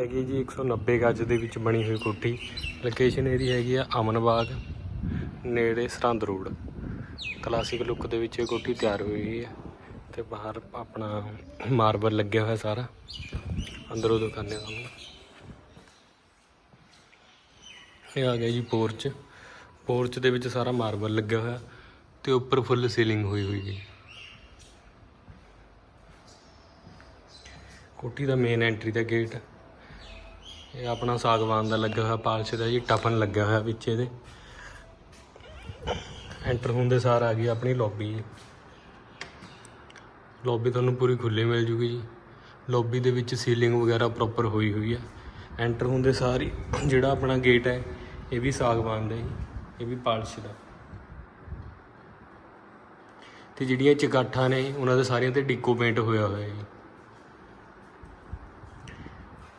ਇਹ ਹੈਗੀ ਜੀ 190 ਗੱਜ ਦੇ ਵਿੱਚ ਬਣੀ ਹੋਈ ਕੋਠੀ। ਲੋਕੇਸ਼ਨ ਇਹਦੀ ਹੈਗੀ ਆ ਅਮਨ ਬਾਗ, ਨੇੜੇ ਸਰਹੰਦ ਰੋਡ। ਕਲਾਸਿਕ ਲੁੱਕ ਦੇ ਵਿੱਚ ਇਹ ਕੋਠੀ ਤਿਆਰ ਹੋਈ ਹੈ ਤੇ ਬਾਹਰ ਆਪਣਾ ਮਾਰਬਲ ਲੱਗਿਆ ਹੋਇਆ ਸਾਰਾ। ਅੰਦਰੋਂ ਦੁਕਾਨੇ ਤੁਹਾਨੂੰ। ਇਹ ਆ ਗਿਆ ਜੀ ਪੋਰਚ ਪੋਰਚ ਦੇ ਵਿੱਚ ਸਾਰਾ ਮਾਰਬਲ ਲੱਗਿਆ ਹੋਇਆ ਤੇ ਉੱਪਰ ਫੁੱਲ ਸੀਲਿੰਗ ਹੋਈ ਹੋਈ ਹੈ। ਕੋਠੀ ਦਾ ਮੇਨ ਐਂਟਰੀ ਦਾ ਗੇਟ ਇਹ ਆਪਣਾ ਸਾਗਵਾਨ ਦਾ ਲੱਗਾ ਹੋਇਆ, ਪਾਲਸ਼ ਦਾ ਜੀ, ਟਫਨ ਲੱਗਿਆ ਹੋਇਆ ਵਿੱਚ ਇਹਦੇ। ਐਂਟਰ ਹੁੰਦੇ ਸਾਰ ਆ ਗਈ ਆਪਣੀ ਲੌਬੀ ਜੀ ਲੌਬੀ ਤੁਹਾਨੂੰ ਪੂਰੀ ਖੁੱਲੀ ਮਿਲ ਜੂਗੀ ਜੀ। ਲੌਬੀ ਦੇ ਵਿੱਚ ਸੀਲਿੰਗ ਵਗੈਰਾ ਪ੍ਰੋਪਰ ਹੋਈ ਹੋਈ ਹੈ ਐਂਟਰ ਹੁੰਦੇ ਸਾਰ ਹੀ ਜਿਹੜਾ ਆਪਣਾ ਗੇਟ ਹੈ, ਇਹ ਵੀ ਸਾਗਵਾਨ ਦਾ ਜੀ, ਇਹ ਵੀ ਪਾਲਿਸ਼ ਦਾ। ਤੇ ਜਿਹੜੀਆਂ ਚਗਾਠਾਂ ਨੇ, ਉਹਨਾਂ ਦੇ ਸਾਰਿਆਂ ਤੇ ਡਿਕੋ ਪੇਂਟ ਹੋਇਆ ਹੋਇਆ ਜੀ।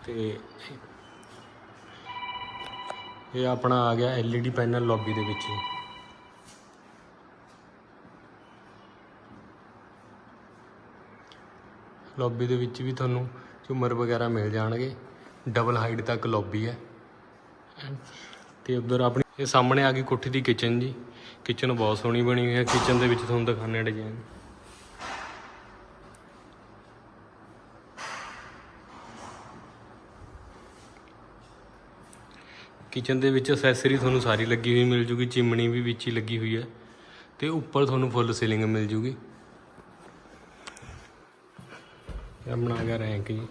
ਤੇ ਇਹ ਆਪਣਾ ਆ ਗਿਆ LED ਪੈਨਲ ਲੌਬੀ ਦੇ ਵਿੱਚ। ਲੌਬੀ ਦੇ ਵਿੱਚ ਵੀ ਤੁਹਾਨੂੰ ਝੂਮਰ ਵਗੈਰਾ ਮਿਲ ਜਾਣਗੇ। ਡਬਲ ਹਾਈਟ ਤੱਕ ਲੌਬੀ ਹੈ। ਤੇ ਉਧਰ ਆਪਣੀ ਇਹ ਸਾਹਮਣੇ ਆ ਗਈ ਕੋਠੀ ਦੀ ਕਿਚਨ ਜੀ। ਕਿਚਨ ਬਹੁਤ ਸੋਹਣੀ ਬਣੀ ਹੋਈ ਹੈ। ਕਿਚਨ ਦੇ ਵਿੱਚ ਤੁਹਾਨੂੰ ਦਿਖਾਣੇ ਡਿਜ਼ਾਈਨ ਕਿਚਨ ਦੇ ਵਿੱਚ ਅਸੈਸਰੀ ਤੁਹਾਨੂੰ ਸਾਰੀ ਲੱਗੀ ਹੋਈ ਮਿਲ ਜੂਗੀ ਚਿਮਣੀ ਵੀ ਵਿੱਚ ਹੀ ਲੱਗੀ ਹੋਈ ਹੈ ਤੇ ਉੱਪਰ ਤੁਹਾਨੂੰ ਫੁੱਲ ਸੀਲਿੰਗ ਮਿਲ ਜੂਗੀ। ਇਹ ਆਪਣਾ ਆ ਗਿਆ ਰੈਂਕ ਜੀ?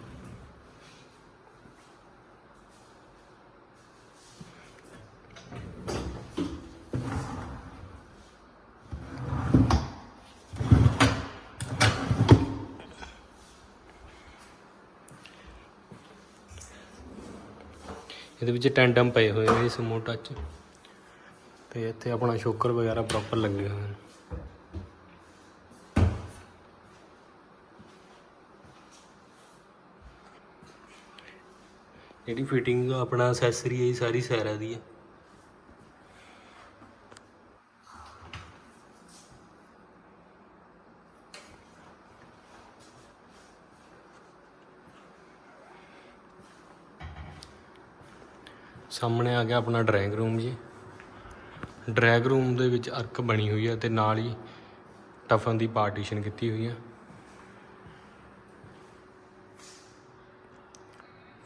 ਇਹਦੇ ਵਿੱਚ ਟੈਂਡਮ ਪਏ ਹੋਏ ਨੇ ਸਮੋ ਟੱਚ ਤੇ ਇੱਥੇ ਆਪਣਾ ਸ਼ੋਕਰ ਵਗੈਰਾ ਪ੍ਰੋਪਰ ਲੱਗੇ ਹੋਏ ਨੇ। ਜਿਹੜੀ ਫਿਟਿੰਗ ਆਪਣਾ ਅਸੈਸਰੀ ਹੈ ਸਾਰੀ ਸੈਰਾ ਦੀ ਹੈ। ਸਾਹਮਣੇ ਆ ਗਿਆ ਆਪਣਾ ਡਰਾਇੰਗ ਰੂਮ ਜੀ। ਡਰਾਇੰਗ ਰੂਮ ਦੇ ਵਿੱਚ ਅਰਕ ਬਣੀ ਹੋਈ ਹੈ ਤੇ ਨਾਲ ਹੀ ਟਫਨ ਦੀ ਪਾਰਟੀਸ਼ਨ ਕੀਤੀ ਹੋਈ ਹੈ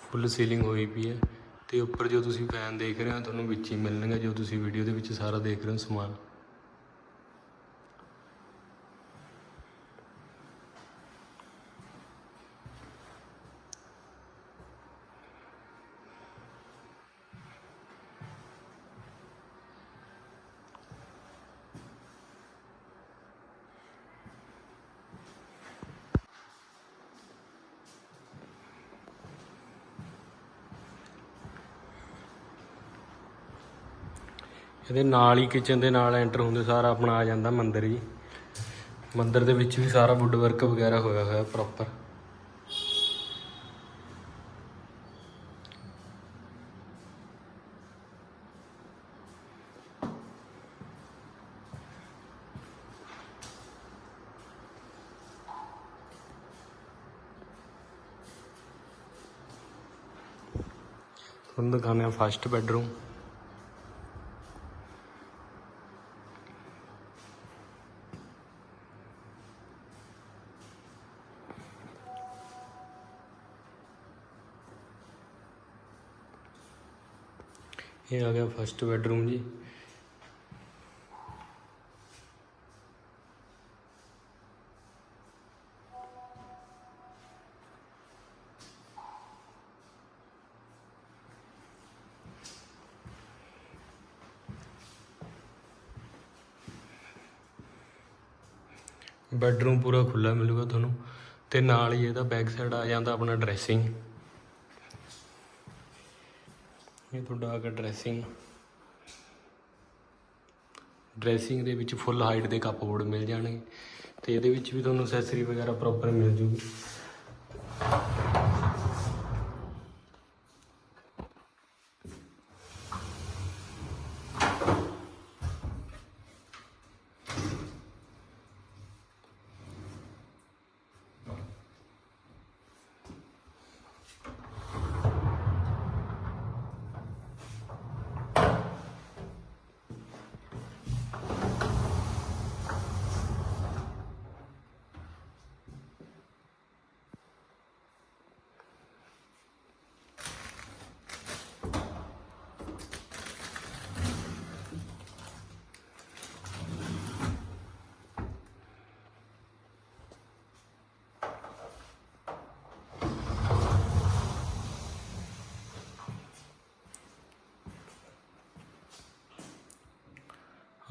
ਫੁੱਲ ਸੀਲਿੰਗ ਹੋਈ ਪਈ ਹੈ ਤੇ ਉੱਪਰ ਜੋ ਤੁਸੀਂ ਫੈਨ ਦੇਖ ਰਹੇ ਹੋ, ਤੁਹਾਨੂੰ ਵਿੱਚ ਹੀ ਮਿਲਣਗੇ, ਜੋ ਤੁਸੀਂ ਵੀਡੀਓ ਦੇ ਵਿੱਚ ਸਾਰਾ ਦੇਖ ਰਹੇ ਹੋ ਸਮਾਨ। ਇਹਦੇ ਨਾਲ ਹੀ ਕਿਚਨ ਦੇ ਨਾਲ ਐਂਟਰ ਹੁੰਦੇ ਸਾਰਾ ਆਪਣਾ ਆ ਜਾਂਦਾ ਮੰਦਿਰ ਜੀ। ਮੰਦਿਰ ਦੇ ਵਿੱਚ ਵੀ ਸਾਰਾ ਵੁੱਡ ਵਰਕ ਵਗੈਰਾ ਹੋਇਆ ਹੋਇਆ ਪ੍ਰੋਪਰ ਤੁਹਾਨੂੰ ਦਿਖਾਉਂਦੇ ਹਾਂ ਫਸਟ ਬੈਡਰੂਮ ਇਹ ਆ ਗਿਆ ਫਸਟ ਬੈਡਰੂਮ ਜੀ। ਬੈਡਰੂਮ ਪੂਰਾ ਖੁੱਲਾ ਮਿਲੂਗਾ ਤੁਹਾਨੂੰ ਤੇ ਨਾਲ ਹੀ ਇਹਦਾ ਬੈਕ ਸਾਈਡ ਆ ਜਾਂਦਾ ਆਪਣਾ ਡਰੈਸਿੰਗ ਇਹ ਤੁਹਾਡਾ ਆ ਗਿਆ ਡਰੈਸਿੰਗ ਡਰੈਸਿੰਗ ਦੇ ਵਿੱਚ ਫੁੱਲ ਹਾਈਟ ਦੇ ਕੱਪਬੋਰਡ ਮਿਲ ਜਾਣਗੇ ਤੇ ਇਹਦੇ ਵਿੱਚ ਵੀ ਤੁਹਾਨੂੰ ਅਸੈਸਰੀ ਵਗੈਰਾ ਪ੍ਰੋਪਰ ਮਿਲ ਜੂਗੀ।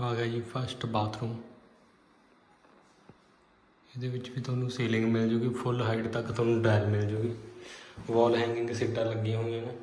ਆ ਗਿਆ ਜੀ ਫਸਟ ਬਾਥਰੂਮ ਇਹਦੇ ਵਿੱਚ ਵੀ ਤੁਹਾਨੂੰ ਸੀਲਿੰਗ ਮਿਲ ਜੂਗੀ ਫੁੱਲ ਹਾਈਟ ਤੱਕ ਤੁਹਾਨੂੰ ਡਾਇਲ ਮਿਲ ਜੂਗੀ। ਵਾਲ ਹੈਂਗਿੰਗ ਸੀਟਾਂ ਲੱਗੀਆਂ ਹੋਈਆਂ ਨੇ।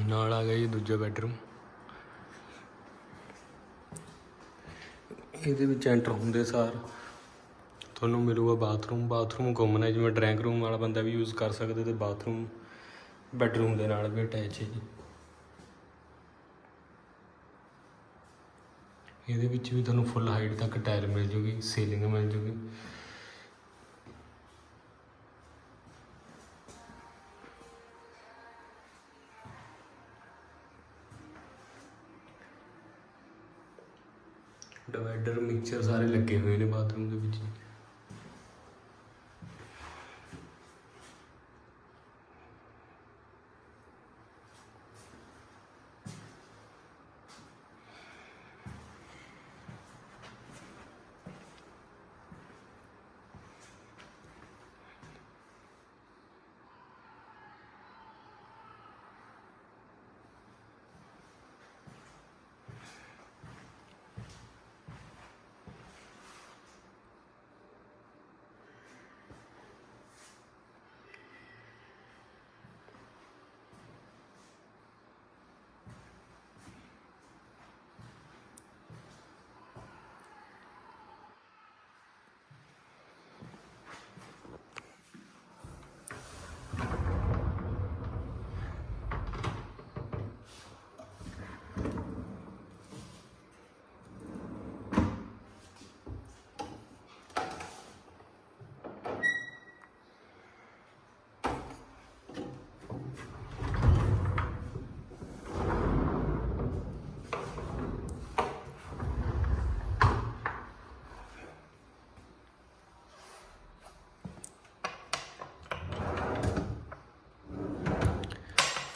ਨਾਲ ਆ ਗਿਆ ਜੀ ਦੂਜਾ ਬੈਡਰੂਮ? ਇਹਦੇ ਵਿੱਚ ਐਂਟਰ ਹੁੰਦੇ ਸਾਰ। ਤੁਹਾਨੂੰ ਮਿਲੂਗਾ ਬਾਥਰੂਮ। ਬਾਥਰੂਮ ਘੁੰਮਣਾ ਜਿਵੇਂ ਡਰਾਇੰਗ ਰੂਮ ਵਾਲਾ ਬੰਦਾ ਵੀ ਯੂਜ਼ ਕਰ ਸਕਦਾ ਤੇ ਬਾਥਰੂਮ ਬੈਡਰੂਮ ਦੇ ਨਾਲ ਵੀ ਅਟੈਚ ਹੈ ਜੀ। ਇਹਦੇ ਵਿੱਚ ਵੀ ਤੁਹਾਨੂੰ ਫੁੱਲ ਹਾਈਟ ਤੱਕ ਟਾਇਲ ਮਿਲ ਜੂਗੀ ਸੀਲਿੰਗ ਮਿਲ ਜੂਗੀ। ਡਿਵਾਈਡਰ ਮਿਕਸਚਰ ਸਾਰੇ ਲੱਗੇ ਹੋਏ ਨੇ ਬਾਥਰੂਮ ਦੇ ਵਿੱਚ।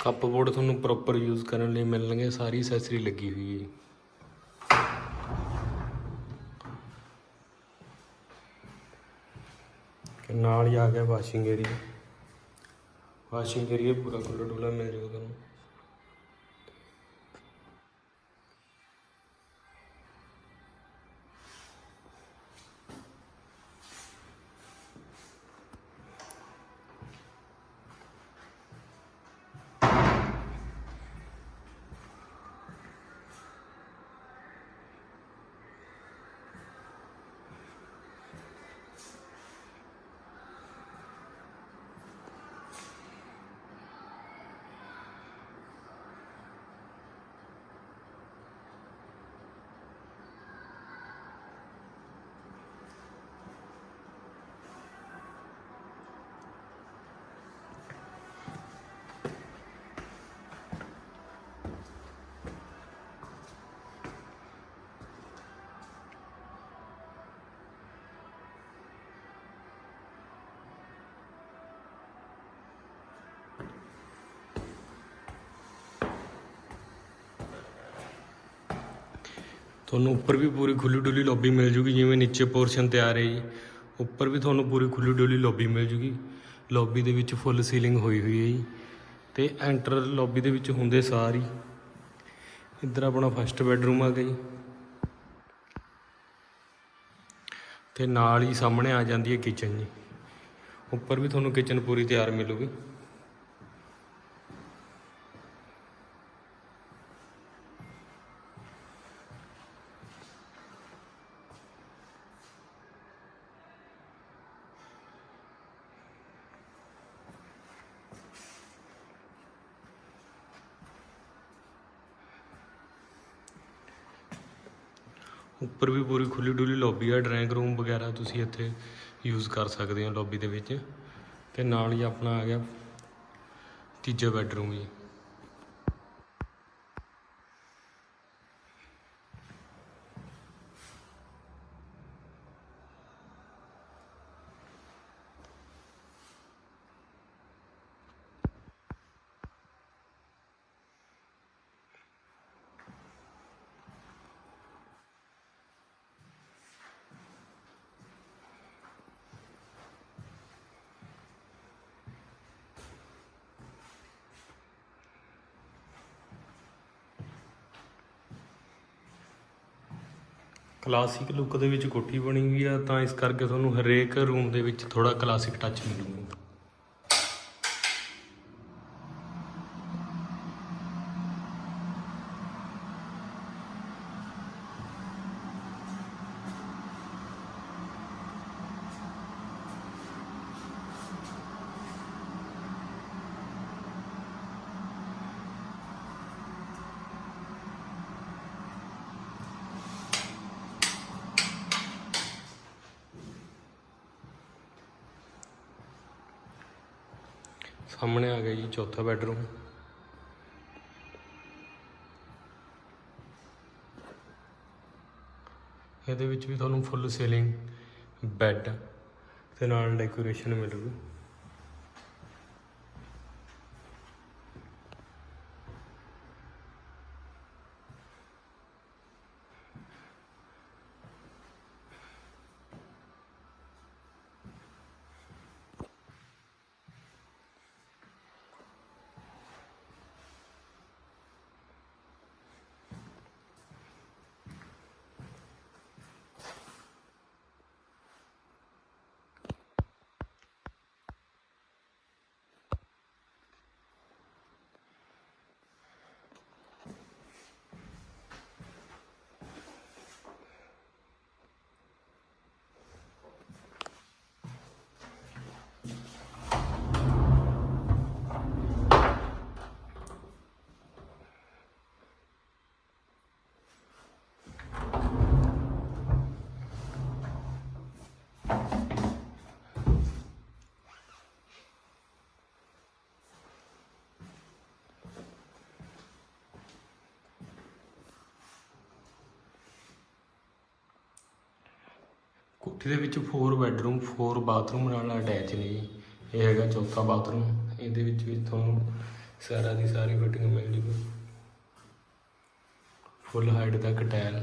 ਕੱਪ ਬੋਰਡ ਤੁਹਾਨੂੰ ਪ੍ਰੋਪਰ ਯੂਜ਼ ਕਰਨ ਲਈ ਮਿਲਣਗੇ, ਸਾਰੀ ਅਸੈਸਰੀ ਲੱਗੀ ਹੋਈ ਹੈ ਤੇ ਨਾਲ ਹੀ ਆ ਗਿਆ ਵਾਸ਼ਿੰਗ ਏਰੀਆ ਵਾਸ਼ਿੰਗ ਏਰੀਆ ਪੂਰਾ ਖੁੱਲ੍ਹਾ ਡੁੱਲਾ ਮਿਲ ਜਾਊਗਾ ਤੁਹਾਨੂੰ। ਤੁਹਾਨੂੰ ਉੱਪਰ ਵੀ ਪੂਰੀ ਖੁੱਲੀ ਡੁੱਲੀ ਲੌਬੀ ਮਿਲ ਜੂਗੀ, ਜਿਵੇਂ ਨੀਚੇ ਪੋਰਸ਼ਨ ਤਿਆਰ ਹੈ ਜੀ ਉੱਪਰ ਵੀ ਤੁਹਾਨੂੰ ਪੂਰੀ ਖੁੱਲੀ ਡੁੱਲੀ ਲੌਬੀ ਮਿਲ ਜੂਗੀ। ਲੌਬੀ ਦੇ ਵਿੱਚ ਫੁੱਲ ਸੀਲਿੰਗ ਹੋਈ ਹੋਈ ਹੈ ਜੀ। ਤੇ ਐਂਟਰ ਲੌਬੀ ਦੇ ਵਿੱਚ ਹੁੰਦੇ ਸਾਰੀ ਇੱਧਰ ਆਪਣਾ ਫਸਟ ਬੈਡਰੂਮ ਆ ਗਿਆ ਜੀ। ਤੇ ਨਾਲ ਹੀ ਸਾਹਮਣੇ ਆ ਜਾਂਦੀ ਹੈ ਕਿਚਨ ਜੀ। ਉੱਪਰ ਵੀ ਤੁਹਾਨੂੰ ਕਿਚਨ ਪੂਰੀ ਤਿਆਰ ਮਿਲੂਗੀ। ਉੱਪਰ ਵੀ ਪੂਰੀ ਖੁੱਲੀ ਡੁੱਲੀ ਲੌਬੀ ਆ ਡਰਾਇੰਗ ਰੂਮ ਵਗੈਰਾ ਤੁਸੀਂ ਇੱਥੇ ਯੂਜ਼ ਕਰ ਸਕਦੇ ਹੋ ਲੌਬੀ ਦੇ ਵਿੱਚ। ਤੇ ਨਾਲ ਹੀ ਆਪਣਾ ਆ ਗਿਆ ਤੀਜਾ ਬੈੱਡਰੂਮ ਜੀ ਕਲਾਸਿਕ ਲੁੱਕ ਦੇ ਵਿੱਚ ਕੋਠੀ ਬਣੀ ਹੋਈ ਆ, ਤਾਂ ਇਸ ਕਰਕੇ ਤੁਹਾਨੂੰ ਹਰੇਕ ਰੂਮ ਦੇ ਵਿੱਚ ਥੋੜਾ ਕਲਾਸਿਕ ਟੱਚ ਮਿਲੂਗਾ। ਸਾਹਮਣੇ ਆ ਗਿਆ ਜੀ, ਚੌਥਾ ਬੈਡਰੂਮ। ਇਹਦੇ ਵਿੱਚ ਵੀ ਤੁਹਾਨੂੰ ਫੁੱਲ ਸੀਲਿੰਗ ਬੈੱਡ ਤੇ ਨਾਲ ਡੈਕੋਰੇਸ਼ਨ ਮਿਲੂਗੀ। ਕੋਠੀ ਦੇ ਵਿੱਚ 4 ਬੈੱਡਰੂਮ 4 ਬਾਥਰੂਮ ਨਾਲ ਅਟੈਚ ਨੇ ਜੀ। ਇਹ ਹੈਗਾ ਚੌਥਾ ਬਾਥਰੂਮ ਇਹਦੇ ਵਿੱਚ ਵੀ ਤੁਹਾਨੂੰ ਸਾਰਾ ਦੀ ਸਾਰੀ ਫਿਟਿੰਗ ਮਿਲ ਜੂਗੀ। ਫੁੱਲ ਹਾਈਟ ਦਾ ਟਾਇਲ